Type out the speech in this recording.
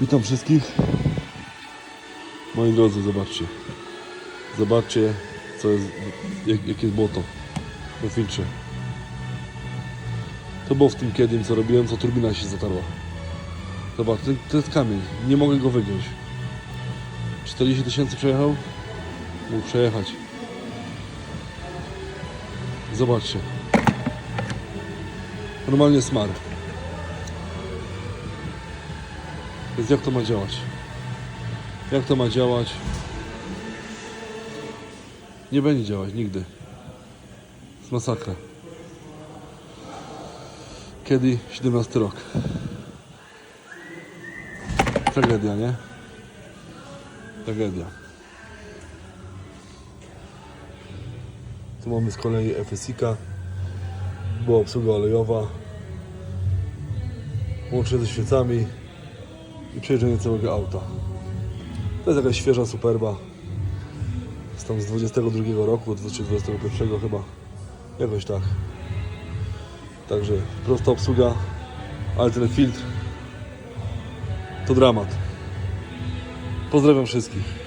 Witam wszystkich. Moi drodzy, zobaczcie. Zobaczcie, co jest, jak, jakie jest błoto na filtrze. To było w tym kiedyś, co robiłem, co turbina się zatarła. Zobacz, to, to jest kamień. Nie mogę go wygiąć. 40 tysięcy przejechał? Mógł przejechać. Zobaczcie. Normalnie smar. Więc jak to ma działać? Jak to ma działać? Nie będzie działać nigdy. Jest masakra. Kiedy? 17 rok. Tragedia, nie? Tragedia. Tu mamy z kolei FSIK-a. Była obsługa olejowa. Łącznie ze świecami i przejeżdżanie całego auta. To jest jakaś świeża superba. Z tam z 22 roku, czy 21 chyba. Jakoś tak. Także prosta obsługa, ale ten filtr to dramat. Pozdrawiam wszystkich.